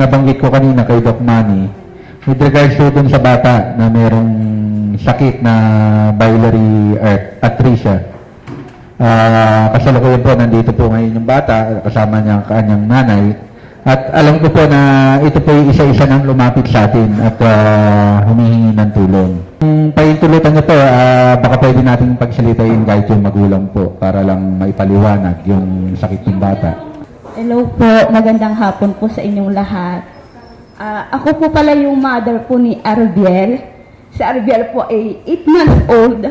nabanggit ko kanina kay Doc Manny, with regards to dun sa bata na merong sakit na biliary art- atresia, Ah, kasalukuyan po, nandito po ngayon yung bata, kasama niya ang kanyang nanay. At alam ko po na ito po yung isa-isa nang lumapit sa atin at ah, humihingi ng tulong. Kung paintulutan niyo po, ah, baka pwede natin pagsalitain kahit yung magulang po para lang maipaliwanag yung sakit ng bata. Hello po, magandang hapon po sa inyong lahat. Ah, ako po pala yung mother po ni Arbiel. Si Arbiel po ay 8 months old.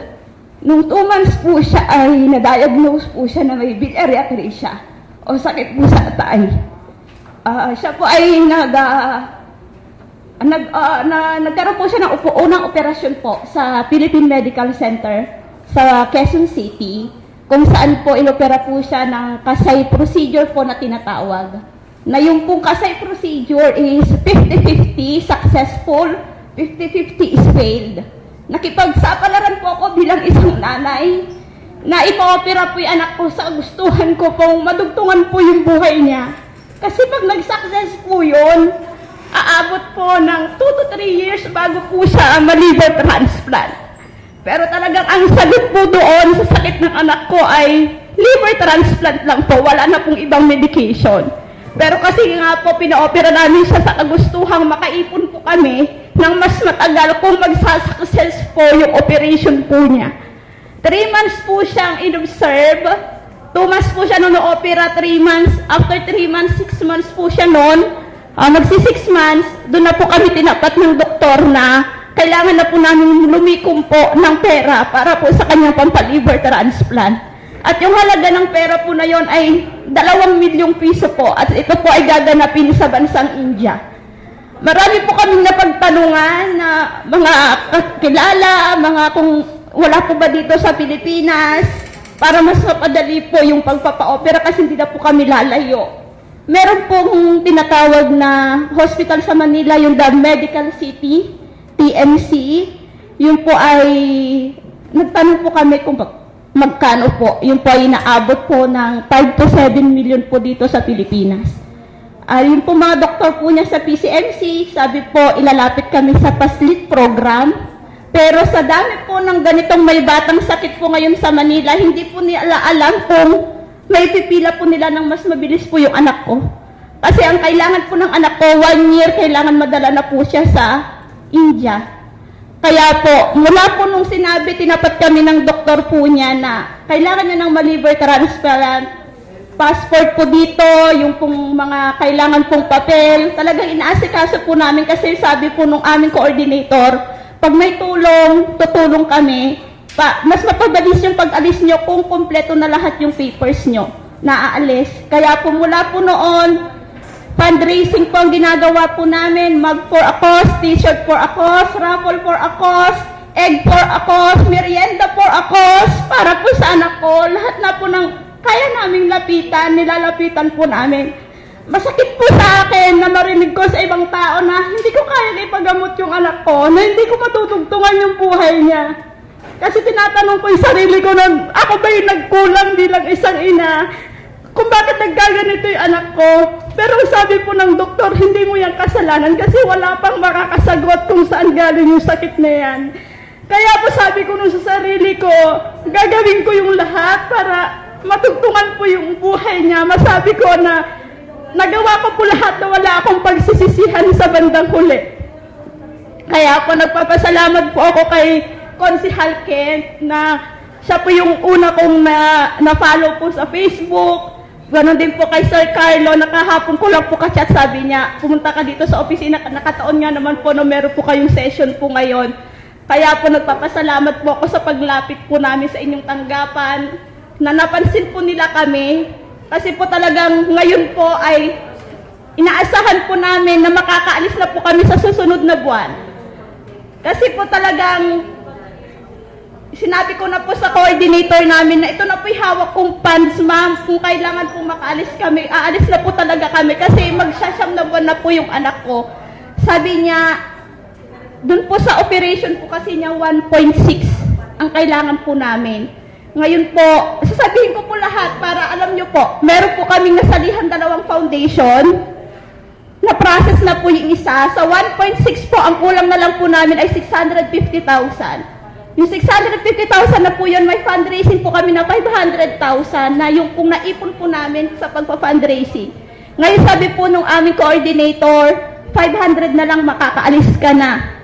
Nung 2 months po siya ay na-diagnose po siya na may biliary atresia o sakit po sa atay. Ah, siya po ay nag, ah, nag, ah, na, nagkaroon po siya ng upo, unang operasyon po sa Philippine Medical Center sa Quezon City kung saan po inopera po siya ng kasay procedure po na tinatawag. Na yung pong kasay procedure is 50-50 successful, 50-50 is failed. Nakipagsapalaran po ako bilang isang nanay na ipa-opera po yung anak ko sa gustuhan ko pong madugtungan po yung buhay niya. Kasi pag nag-success po yun, aabot po ng 2 to 3 years bago po siya ma-liver transplant. Pero talagang ang sagot po doon sa sakit ng anak ko ay liver transplant lang po, wala na pong ibang medication. Pero kasi nga po, pina-opera namin siya sa kagustuhang makaipon po kami ng mas matagal kung magsasuccess po yung operation po niya. Three months po siyang in-observe. Two months po siya noon opera, three months. After three months, six months po siya noon. Uh, magsi six months, doon na po kami tinapat ng doktor na kailangan na po namin lumikom po ng pera para po sa kanyang pampaliver transplant. At yung halaga ng pera po na yon ay dalawang milyong piso po at ito po ay gaganapin sa bansang India. Marami po kaming napagtanungan na mga kakilala, mga kung wala po ba dito sa Pilipinas para mas mapadali po yung pagpapa-opera kasi hindi na po kami lalayo. Meron pong tinatawag na hospital sa Manila, yung The Medical City, TMC. Yun po ay, nagtanong po kami kung magkano po. Yun po ay inaabot po ng 5 to 7 million po dito sa Pilipinas. Ah, yung po mga doktor po niya sa PCMC, sabi po, ilalapit kami sa PASLIT program. Pero sa dami po ng ganitong may batang sakit po ngayon sa Manila, hindi po nila alam kung may pipila po nila ng mas mabilis po yung anak ko. Kasi ang kailangan po ng anak ko, one year, kailangan madala na po siya sa India. Kaya po, mula po nung sinabi, tinapat kami ng doktor po niya na kailangan niya ng ma-liver transplant, passport po dito, yung pong mga kailangan pong papel. Talagang inaasikaso po namin kasi sabi po nung aming coordinator, pag may tulong, tutulong kami. Pa, mas mapabilis yung pag-alis nyo kung kompleto na lahat yung papers nyo na aalis. Kaya po mula po noon, fundraising po ang ginagawa po namin. Mag for a cause, t-shirt for a cause, raffle for a cause, egg for a cause, merienda for a cause, para po sa anak ko. Lahat na po ng kaya naming lapitan, nilalapitan po namin. Masakit po sa akin na marinig ko sa ibang tao na hindi ko kaya ipagamot yung anak ko, na hindi ko matutugtungan yung buhay niya. Kasi tinatanong ko yung sarili ko na ako ba yung nagkulang bilang isang ina kung bakit nagkaganito yung anak ko. Pero sabi po ng doktor, hindi mo yan kasalanan kasi wala pang makakasagot kung saan galing yung sakit na yan. Kaya po sabi ko nung sa sarili ko, gagawin ko yung lahat para matugtungan po yung buhay niya. Masabi ko na nagawa ko po lahat na wala akong pagsisisihan sa bandang huli. Kaya po nagpapasalamat po ako kay Konsihal Kent na siya po yung una kong na, na-follow po sa Facebook. Ganon din po kay Sir Carlo, nakahapon ko lang po ka-chat, sabi niya, pumunta ka dito sa opisina, nakataon nga naman po na meron po kayong session po ngayon. Kaya po nagpapasalamat po ako sa paglapit po namin sa inyong tanggapan, na napansin po nila kami, kasi po talagang ngayon po ay inaasahan po namin na makakaalis na po kami sa susunod na buwan. Kasi po talagang sinabi ko na po sa coordinator namin na ito na po hawak kong funds, ma'am. Kung kailangan po makaalis kami, aalis na po talaga kami kasi magsasyam na buwan na po yung anak ko. Sabi niya, dun po sa operation po kasi niya 1.6 ang kailangan po namin. Ngayon po, sasabihin ko po lahat para alam nyo po, meron po kaming nasalihan dalawang foundation. na-process na po yung isa. Sa 1.6 po, ang kulang na lang po namin ay 650,000. Yung 650,000 na po yun, may fundraising po kami na 500,000 na yung kung naipon po namin sa pagpa-fundraising. Ngayon sabi po nung aming coordinator, 500 na lang makakaalis ka na.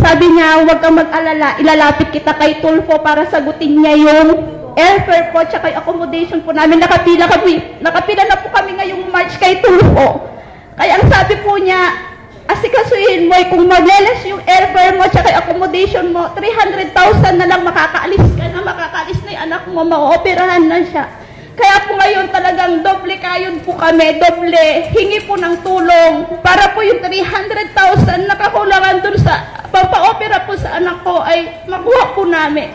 Sabi niya, huwag kang mag-alala, ilalapit kita kay Tulfo para sagutin niya yung airfare po tsaka yung accommodation po namin. Nakapila, kami, nakapila na po kami ngayong March kay Tulfo. Kaya ang sabi po niya, asikasuhin mo, eh, kung magleles yung airfare mo yung accommodation mo, 300,000 na lang makakaalis ka na, makakaalis na yung anak mo, maoperahan na siya. Kaya po ngayon talagang doble kayon po kami, doble hingi po ng tulong para po yung 300,000 na kakulangan dun sa pampa-opera po sa anak ko ay makuha po namin.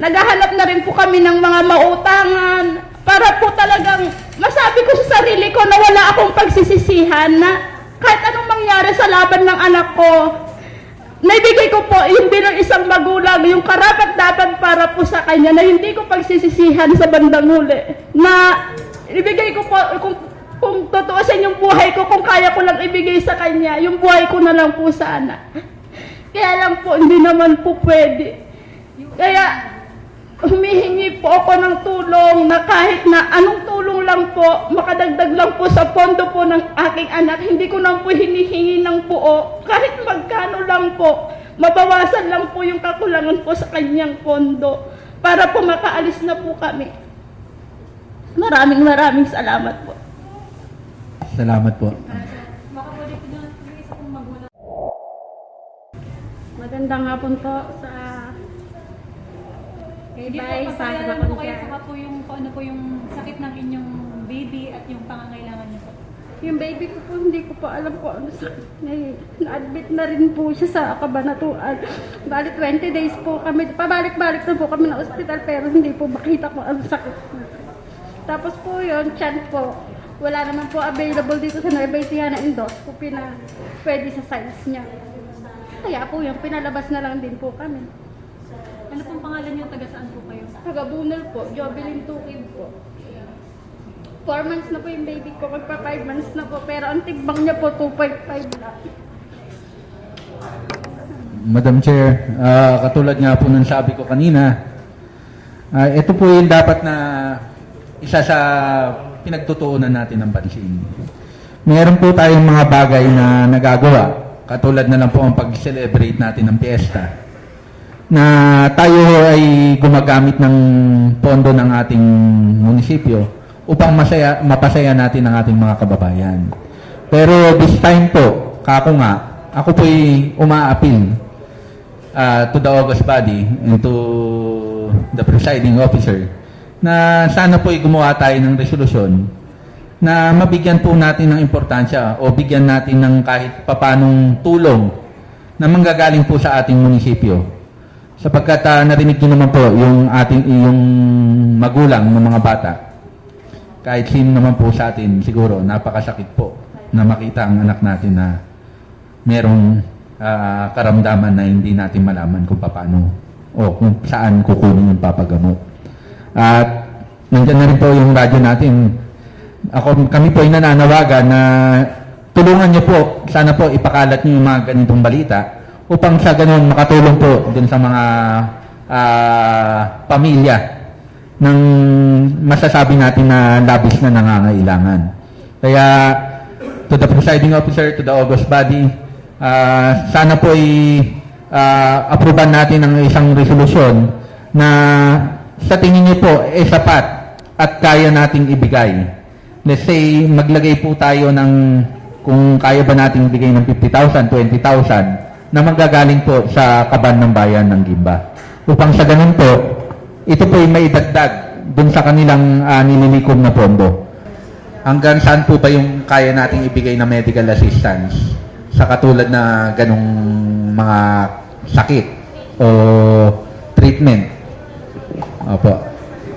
Naghahanap na rin po kami ng mga mautangan para po talagang masabi ko sa sarili ko na wala akong pagsisisihan na mangyari sa laban ng anak ko, naibigay ko po yung bilang isang magulang, yung karapat dapat para po sa kanya na hindi ko pagsisisihan sa bandang huli. Na ibigay ko po, kung, kung tutuusin yung buhay ko, kung kaya ko lang ibigay sa kanya, yung buhay ko na lang po sana. Kaya lang po, hindi naman po pwede. Kaya, humihingi po ako ng tulong na kahit na anong po, makadagdag lang po sa pondo po ng aking anak. Hindi ko lang po hinihingi ng buo. Kahit magkano lang po, mabawasan lang po yung kakulangan po sa kanyang pondo para po makaalis na po kami. Maraming maraming salamat po. Salamat po. Magandang hapon po sa Hindi po, Bye, pagpalaran sa po kayo Bacolod. saka po yung, kung ano po yung sakit ng inyong baby at yung pangangailangan niyo po. Yung baby ko po, hindi ko pa alam kung ano sakit niya eh. Na-admit na rin po siya sa kabanatuan. Bali 20 days po kami, pabalik-balik na po kami ng ospital pero hindi po makita kung ano sakit niya. Tapos po yun, chan po. Wala naman po available dito sa Nueva Ecija na endoscopy na pwede sa size niya. Kaya po yung pinalabas na lang din po kami. Ano pong pangalan niyo, taga saan po kayo? Taga Bunol po, Jovelyn Tukib po. 4 months na po yung baby ko, magpa 5 months na po, pero ang tigbang niya po 2.5 lang. Madam Chair, ah, katulad nga po ng sabi ko kanina, ah, ito po yung dapat na isa sa pinagtutuunan natin ng pansin. Meron po tayong mga bagay na nagagawa, katulad na lang po ang pag-celebrate natin ng piyesta, na tayo ay gumagamit ng pondo ng ating munisipyo upang masaya, mapasaya natin ang ating mga kababayan. Pero this time po, kako nga, ako po'y umaapil uh, to the August body and to the presiding officer na sana po'y gumawa tayo ng resolusyon na mabigyan po natin ng importansya o bigyan natin ng kahit papanong tulong na manggagaling po sa ating munisipyo. Sapagkat ah, narinig niyo naman po yung ating yung magulang ng mga bata. Kahit sino naman po sa atin, siguro napakasakit po na makita ang anak natin na merong ah, karamdaman na hindi natin malaman kung paano o kung saan kukunin yung papagamot. At nandiyan na rin po yung radyo natin. Ako, kami po ay nananawagan na tulungan niyo po, sana po ipakalat niyo yung mga ganitong balita upang sa ganun makatulong po dun sa mga ah, pamilya ng masasabi natin na labis na nangangailangan. Kaya to the presiding officer, to the August body, ah, sana po ay ah, aproban natin ang isang resolusyon na sa tingin niyo po ay sapat at kaya nating ibigay. Let's say, maglagay po tayo ng kung kaya ba nating ibigay ng 50,000, 20,000 na manggagaling po sa kaban ng bayan ng Gimba. Upang sa ganun po, ito po ay may dagdag dun sa kanilang ah, nililikom na pondo. Hanggang saan po ba yung kaya nating ibigay na medical assistance sa katulad na ganong mga sakit o treatment? Opo.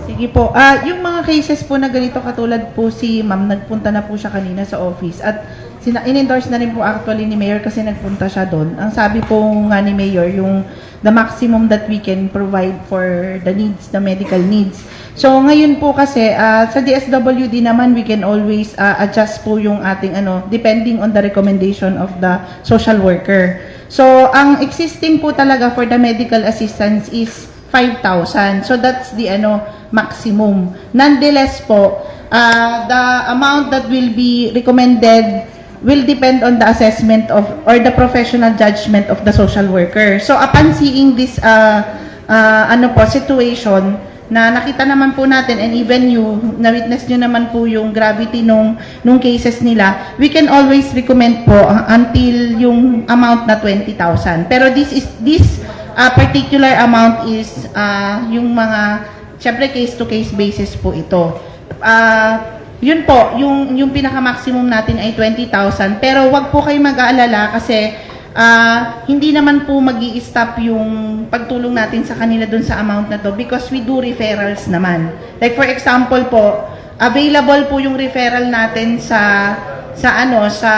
Sige po. Ah, yung mga cases po na ganito katulad po si Ma'am nagpunta na po siya kanina sa office at sina in-endorse na rin po actually ni Mayor kasi nagpunta siya doon. Ang sabi po nga ni Mayor yung the maximum that we can provide for the needs, the medical needs. So ngayon po kasi ah, sa DSWD naman we can always ah, adjust po yung ating ano depending on the recommendation of the social worker. So ang existing po talaga for the medical assistance is 5,000. So that's the ano maximum. Nonetheless po, ah, the amount that will be recommended will depend on the assessment of or the professional judgment of the social worker. So upon seeing this uh, uh, ano po situation na nakita naman po natin and even you na witness nyo naman po yung gravity nung nung cases nila, we can always recommend po uh, until yung amount na 20,000. Pero this is this uh, particular amount is uh, yung mga syempre case to case basis po ito. Ah, yun po, yung, yung pinaka-maximum natin ay 20,000. Pero wag po kayo mag-aalala kasi ah, hindi naman po mag stop yung pagtulong natin sa kanila dun sa amount na to because we do referrals naman. Like for example po, available po yung referral natin sa sa ano sa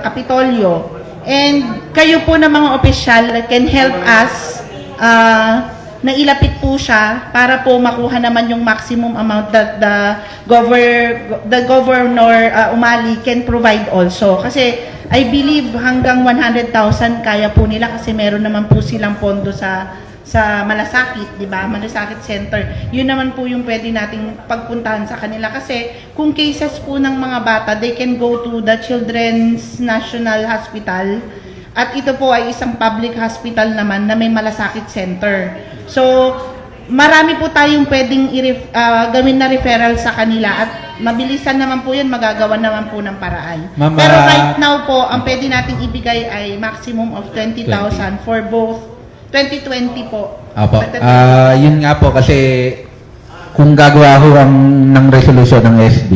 Kapitolyo. And kayo po na mga opisyal can help us ah, na ilapit po siya para po makuha naman yung maximum amount that the governor the governor uh, Umali can provide also kasi I believe hanggang 100,000 kaya po nila kasi meron naman po silang pondo sa sa Malasakit, 'di ba? Malasakit Center. 'Yun naman po yung pwede nating pagpuntahan sa kanila kasi kung cases po ng mga bata, they can go to the Children's National Hospital at ito po ay isang public hospital naman na may malasakit center. So, marami po tayong pwedeng ah, gawin na referral sa kanila at mabilisan naman po yun, magagawa naman po ng paraan. Ma'am, Pero ah, right now po, ang pwede nating ibigay ay maximum of 20,000 for both 2020 po. Apo. At- Ah, yun nga po kasi kung gagawa ko ang ng resolution ng SB,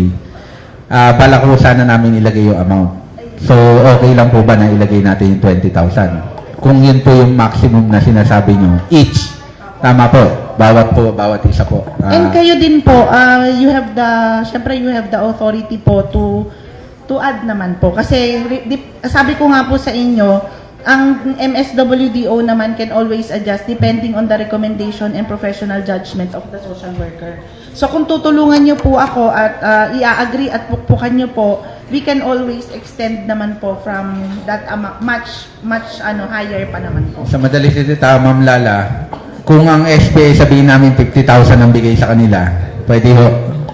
ah bala ko sana namin ilagay yung amount. So, okay lang po ba na ilagay natin yung 20,000? Kung yun po yung maximum na sinasabi nyo, each. Tama po. Bawat po, bawat isa po. Ah, And kayo din po, uh, you have the, syempre you have the authority po to to add naman po. Kasi re- dip- sabi ko nga po sa inyo, ang MSWDO naman can always adjust depending on the recommendation and professional judgment of the social worker. So kung tutulungan niyo po ako at uh, i-agree at pukpukan niyo po, we can always extend naman po from that amount, much, much ano, higher pa naman po. Sa madali salita, Ma'am Lala, kung ang SBA sabihin namin 50,000 ang bigay sa kanila, pwede ho.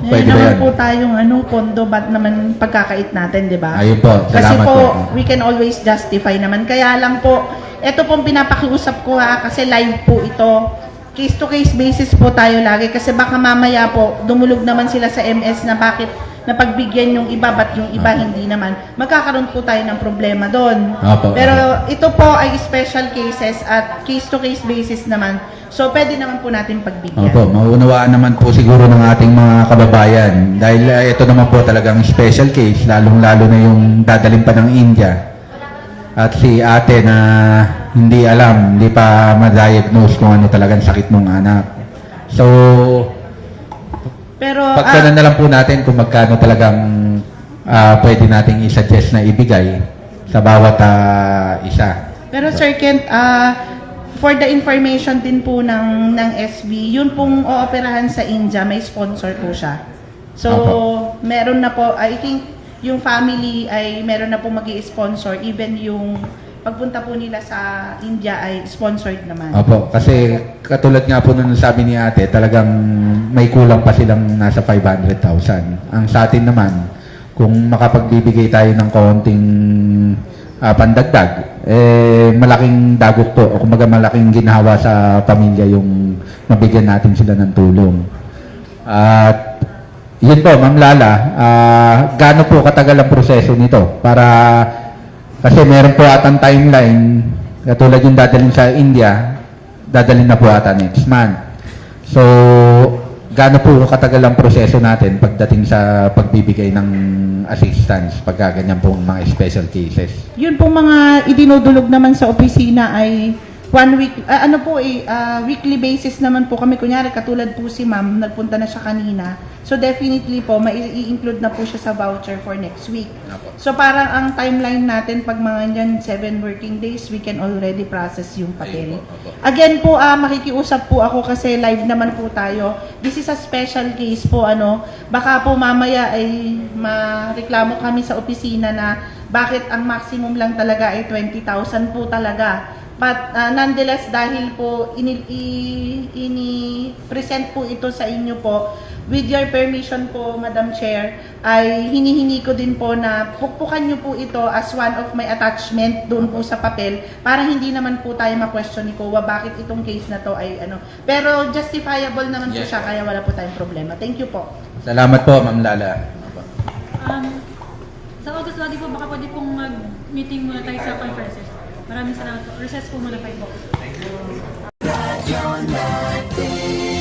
Pwede Ngayon ba naman yan? po tayong ano, pondo, ba't naman pagkakait natin, di ba? Ayun po, Kasi salamat po, po. we can always justify naman. Kaya lang po, ito pong pinapakiusap ko ha, kasi live po ito. Case to case basis po tayo lagi kasi baka mamaya po dumulog naman sila sa MS na bakit napagbigyan yung iba ba't yung iba Opo. hindi naman. Magkakaroon po tayo ng problema doon. Opo. Pero ito po ay special cases at case to case basis naman. So pwede naman po natin pagbigyan. Opo, maunawaan naman po siguro ng ating mga kababayan. Dahil uh, ito naman po talagang special case, lalong-lalo na yung dadalhin pa ng India. At si ate na hindi alam, hindi pa ma-diagnose kung ano talagang sakit ng anak. So, Pero pagkano ah, na lang po natin kung magkano talagang ah, pwede nating i-suggest na ibigay sa bawat ah, isa. Pero Sir Kent, ah, for the information din po ng, ng SB, yun pong ooperahan sa India, may sponsor po siya. So, Opo. meron na po, I think, yung family ay meron na po mag sponsor even yung pagpunta po nila sa India ay sponsored naman. Opo, kasi katulad nga po nung sabi ni ate, talagang may kulang pa silang nasa 500,000. Ang sa atin naman, kung makapagbibigay tayo ng konting ah, pandagdag, eh malaking dagot to, o kumbaga malaking ginawa sa pamilya yung mabigyan natin sila ng tulong. At yun po, Ma'am Lala, ah, gaano po katagal ang proseso nito para kasi meron po atang timeline, katulad yung dadalhin sa India, dadalhin na po ata next month. So, gaano po katagal ang proseso natin pagdating sa pagbibigay ng assistance pagka ganyan pong mga special cases? Yun pong mga idinudulog naman sa opisina ay one week, ah, ano po eh, ah, weekly basis naman po kami. Kunyari, katulad po si ma'am, nagpunta na siya kanina. So definitely po, mai-include na po siya sa voucher for next week. So parang ang timeline natin, pag mga yan, 7 working days, we can already process yung papel. Again po, ah, makikiusap po ako kasi live naman po tayo. This is a special case po, ano. Baka po mamaya ay mareklamo kami sa opisina na bakit ang maximum lang talaga ay 20,000 po talaga. But ah, nonetheless, dahil po ini-present po ito sa inyo po, with your permission po, Madam Chair, ay hinihingi ko din po na pukpukan nyo po ito as one of my attachment doon po sa papel para hindi naman po tayo ma-question ni COA bakit itong case na to ay ano. Pero justifiable naman po Yes. siya kaya wala po tayong problema. Thank you po. Salamat po, Ma'am Lala. Um, sa August lagi po, baka pwede pong mag-meeting muna tayo sa conferences. Maraming salamat po. Recess po muna kayo po. Thank you.